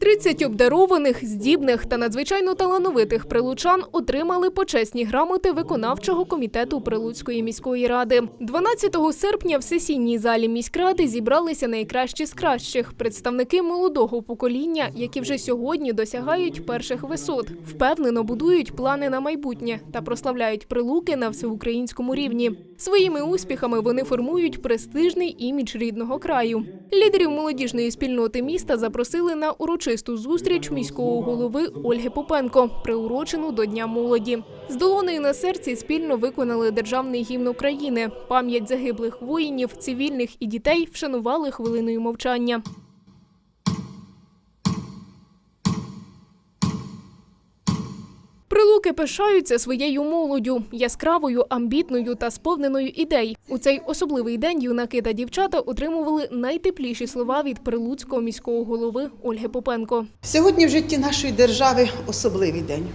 30 обдарованих, здібних та надзвичайно талановитих прилучан отримали почесні грамоти виконавчого комітету Прилуцької міської ради. 12 серпня в сесійній залі міськради зібралися найкращі з кращих представники молодого покоління, які вже сьогодні досягають перших висот, впевнено будують плани на майбутнє та прославляють прилуки на всеукраїнському рівні. Своїми успіхами вони формують престижний імідж рідного краю. Лідерів молодіжної спільноти міста запросили на урочисту зустріч міського голови Ольги Попенко, приурочену до Дня молоді. З долонею на серці спільно виконали державний гімн України. Пам'ять загиблих воїнів, цивільних і дітей вшанували хвилиною мовчання. Прилуки пишаються своєю молоддю, яскравою, амбітною та сповненою ідей. У цей особливий день юнаки та дівчата отримували найтепліші слова від прилуцького міського голови Ольги Попенко. Сьогодні в житті нашої держави особливий день.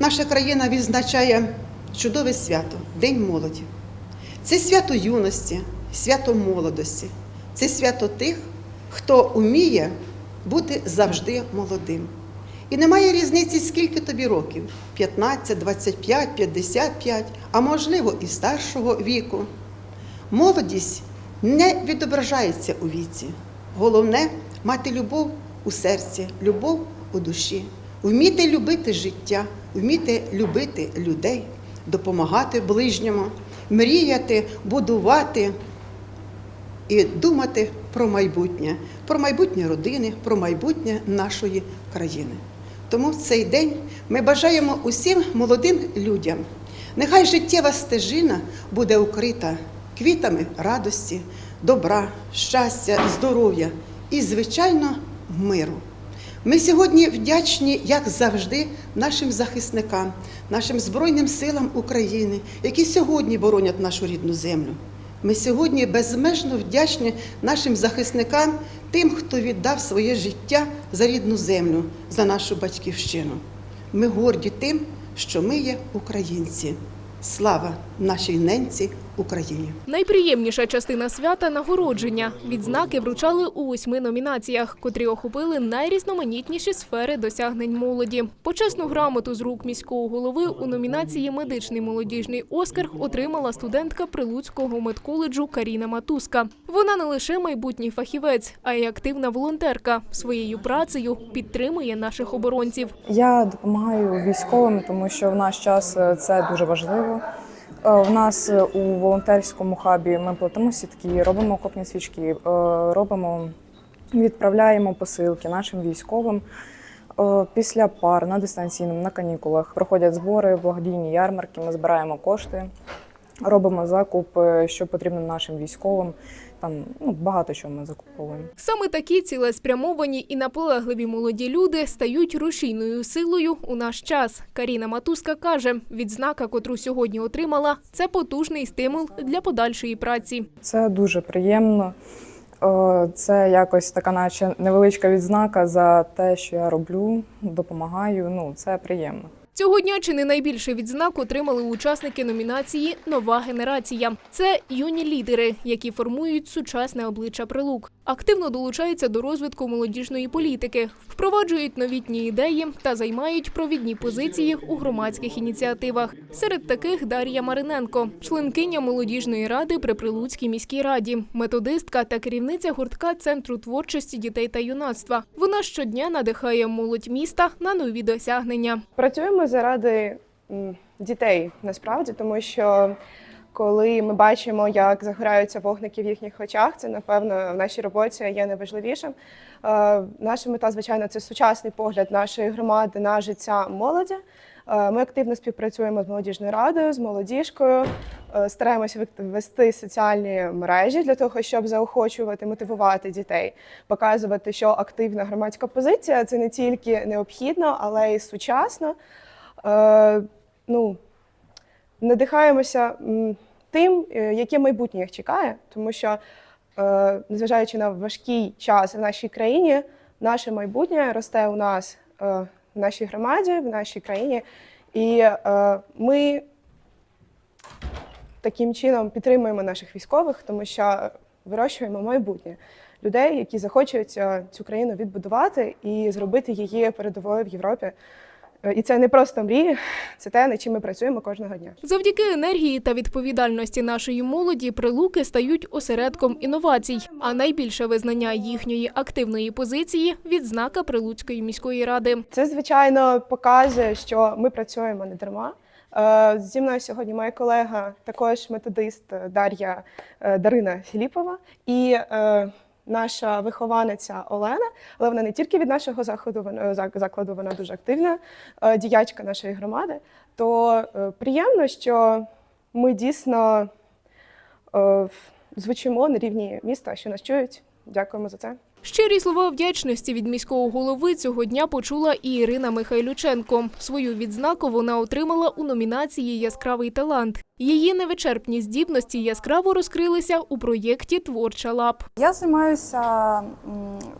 Наша країна відзначає чудове свято День молоді. Це свято юності, свято молодості, це свято тих, хто уміє бути завжди молодим. І немає різниці, скільки тобі років: 15, 25, 55, а можливо і старшого віку. Молодість не відображається у віці. Головне мати любов у серці, любов у душі, вміти любити життя, вміти любити людей, допомагати ближньому, мріяти, будувати і думати про майбутнє, про майбутнє родини, про майбутнє нашої країни. Тому в цей день ми бажаємо усім молодим людям. Нехай життєва стежина буде укрита квітами радості, добра, щастя, здоров'я і, звичайно, миру. Ми сьогодні вдячні, як завжди, нашим захисникам, нашим Збройним силам України, які сьогодні боронять нашу рідну землю. Ми сьогодні безмежно вдячні нашим захисникам, тим, хто віддав своє життя за рідну землю, за нашу батьківщину. Ми горді тим, що ми є українці. Слава нашій ненці Україні! Найприємніша частина свята нагородження. Відзнаки вручали у восьми номінаціях, котрі охопили найрізноманітніші сфери досягнень молоді. Почесну грамоту з рук міського голови у номінації Медичний молодіжний Оскар отримала студентка Прилуцького медколеджу Каріна Матуска. Вона не лише майбутній фахівець, а й активна волонтерка. Своєю працею підтримує наших оборонців. Я допомагаю військовим, тому що в наш час е, це дуже важливо. Е, В нас е, у волонтерському хабі ми платимо сітки, робимо окопні свічки, е, робимо, відправляємо посилки нашим військовим. Е, Після пар на дистанційному, на канікулах проходять збори, благодійні ярмарки. Ми збираємо кошти, робимо закуп, що потрібно нашим військовим. Там ну, багато чого ми закуповуємо. Саме такі цілеспрямовані і наполегливі молоді люди стають рушійною силою у наш час. Каріна Матуска каже, відзнака, котру сьогодні отримала, це потужний стимул для подальшої праці. Це дуже приємно. Е, Це якось така, наче невеличка відзнака за те, що я роблю, допомагаю. Ну, це приємно. Цього дня чи не найбільше відзнак отримали учасники номінації Нова генерація. Це юні лідери, які формують сучасне обличчя прилук. Активно долучаються до розвитку молодіжної політики, впроваджують новітні ідеї та займають провідні позиції у громадських ініціативах. Серед таких Дар'я Мариненко, членкиня молодіжної ради при Прилуцькій міській раді, методистка та керівниця гуртка Центру творчості дітей та юнацтва. Вона щодня надихає молодь міста на нові досягнення. Працюємо заради дітей насправді, тому що коли ми бачимо, як загораються вогники в їхніх очах, це напевно в нашій роботі є найважливішим. Е, Наша мета, звичайно, це сучасний погляд нашої громади на життя молоді. Е, Ми активно співпрацюємо з молодіжною радою, з молодіжкою, е, стараємося вести соціальні мережі для того, щоб заохочувати, мотивувати дітей, показувати, що активна громадська позиція це не тільки необхідно, але й сучасно. Ну, надихаємося тим, е, яке майбутнє їх чекає, тому що, е, незважаючи на важкий час в нашій країні, наше майбутнє росте у нас е, в нашій громаді, в нашій країні, і ми таким чином підтримуємо наших військових, тому що вирощуємо майбутнє. людей, які захочуть цю країну відбудувати і зробити її передовою в Європі. Е, І це не просто мрії, це те, над чим ми працюємо кожного дня. Завдяки енергії та відповідальності нашої молоді прилуки стають осередком інновацій. А найбільше визнання їхньої активної позиції відзнака Прилуцької міської ради. Це звичайно показує, що ми працюємо не дарма. Е, Зі мною сьогодні моя колега, також методист Дар'я е, Дарина Філіпова і наша вихованиця Олена. Але вона не тільки від нашого заходу вона зак- закладу, вона дуже активна е, діячка нашої громади. То е, приємно, що ми дійсно е, звучимо на рівні міста, що нас чують. Дякуємо за це. Щирі слова вдячності від міського голови цього дня почула і Ірина Михайлюченко. Свою відзнаку вона отримала у номінації Яскравий талант. Її невичерпні здібності яскраво розкрилися у проєкті Творча лаб. Я займаюся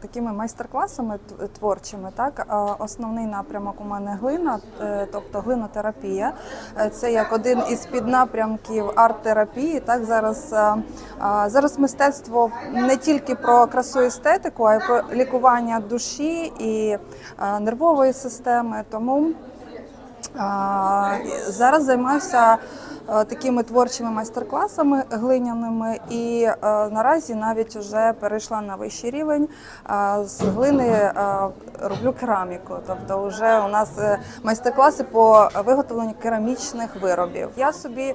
такими майстер-класами творчими. Так, основний напрямок у мене глина, е, тобто глинотерапія. Е, Це як один із піднапрямків арт-терапії. Так зараз, е, зараз мистецтво не тільки про красу естетику, а й про лікування душі і нервової системи. Тому Зараз займаюся е, такими творчими майстер-класами глиняними, і е, наразі навіть вже перейшла на вищий рівень. Е, З глини роблю кераміку. Тобто, вже у нас майстер-класи по виготовленню керамічних виробів. Я собі.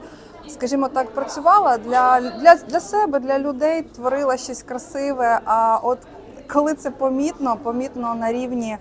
Скажімо так, працювала для, для, для себе, для людей, творила щось красиве. А от коли це помітно, помітно на рівні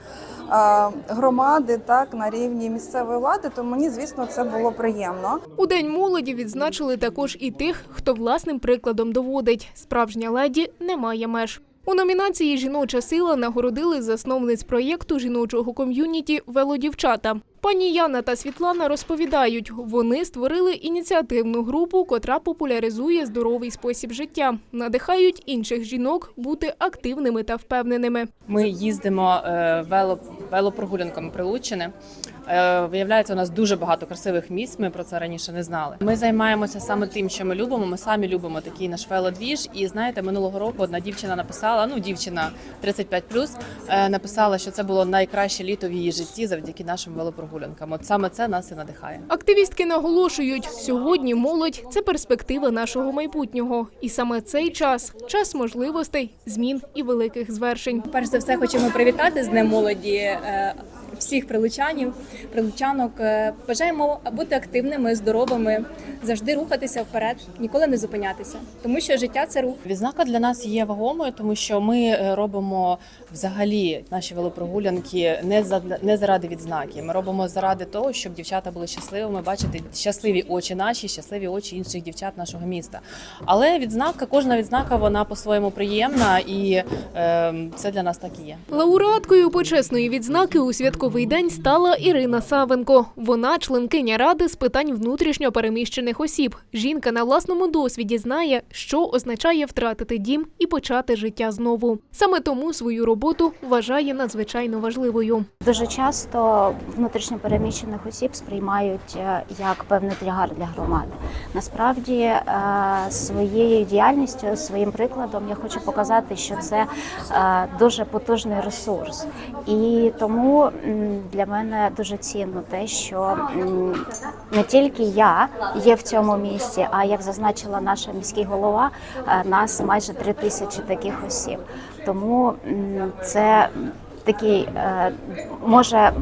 громади, так на рівні місцевої влади, то мені, звісно, це було приємно. У день молоді відзначили також і тих, хто власним прикладом доводить. Справжня леді не має меж. У номінації Жіноча сила нагородили засновниць проєкту жіночого ком'юніті Велодівчата. Пані Яна та Світлана розповідають, вони створили ініціативну групу, котра популяризує здоровий спосіб життя, надихають інших жінок бути активними та впевненими. Ми їздимо е, вело, велопрогулянками Прилуччини. Е, Виявляється, у нас дуже багато красивих місць. Ми про це раніше не знали. Ми займаємося саме тим, що ми любимо. Ми самі любимо такий наш велодвіж. І знаєте, минулого року одна дівчина написала: ну, дівчина 35+, е, написала, що це було найкраще літо в її житті завдяки нашим велопрогулянкам. От саме це нас і надихає. Активістки наголошують, сьогодні молодь це перспектива нашого майбутнього, і саме цей час час можливостей, змін і великих звершень. Перш за все, хочемо привітати з Днем молоді е, всіх прилучанів, прилучанок. Е, Бажаємо бути активними, здоровими, завжди рухатися вперед, ніколи не зупинятися, тому що життя це рух. Відзнака для нас є вагомою, тому що ми е, робимо взагалі наші велопрогулянки не за не заради відзнаки. Ми робимо заради того, щоб дівчата були щасливими, бачити щасливі очі наші, щасливі очі інших дівчат нашого міста. Але відзнака, кожна відзнака, вона по-своєму приємна, і е, це для нас так і є. Лауреаткою почесної відзнаки у святковий день стала Ірина Савенко. Вона членкиня ради з питань внутрішньо переміщених осіб. Жінка на власному досвіді знає, що означає втратити дім і почати життя знову. Саме тому свою роботу вважає надзвичайно важливою. Дуже часто внутрішньо переміщених осіб сприймають е, як певний тягар для громади. Насправді е, своєю діяльністю, своїм прикладом я хочу показати, що це е, дуже потужний ресурс, і тому для мене дуже цінно те, що не тільки я є в цьому місці, а як зазначила наша міський голова, е, нас майже три тисячі таких осіб. Тому це такий е, може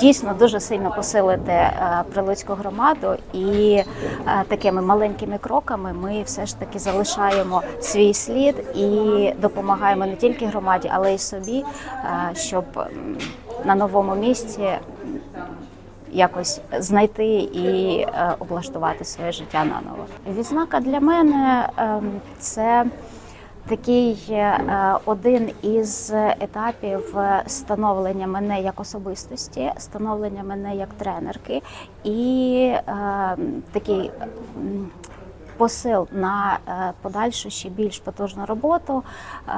дійсно дуже сильно посилити е, прилуцьку громаду, і такими маленькими кроками ми все ж таки залишаємо свій слід і допомагаємо не тільки громаді, але й собі, щоб на новому місці якось знайти і е, облаштувати своє життя наново. Відзнака для мене ем, це такий е, один із етапів е, становлення мене як особистості, становлення мене як тренерки, і е, такий посил на е, подальшу ще більш потужну роботу, е,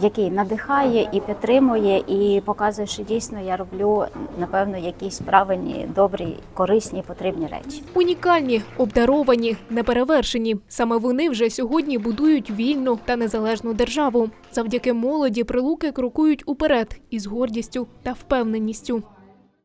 який надихає і підтримує, і показує, що дійсно я роблю напевно якісь правильні, добрі, корисні, потрібні речі. Унікальні, обдаровані, неперевершені. Саме вони вже сьогодні будують вільну та незалежну державу. Завдяки молоді прилуки крокують уперед із гордістю та впевненістю.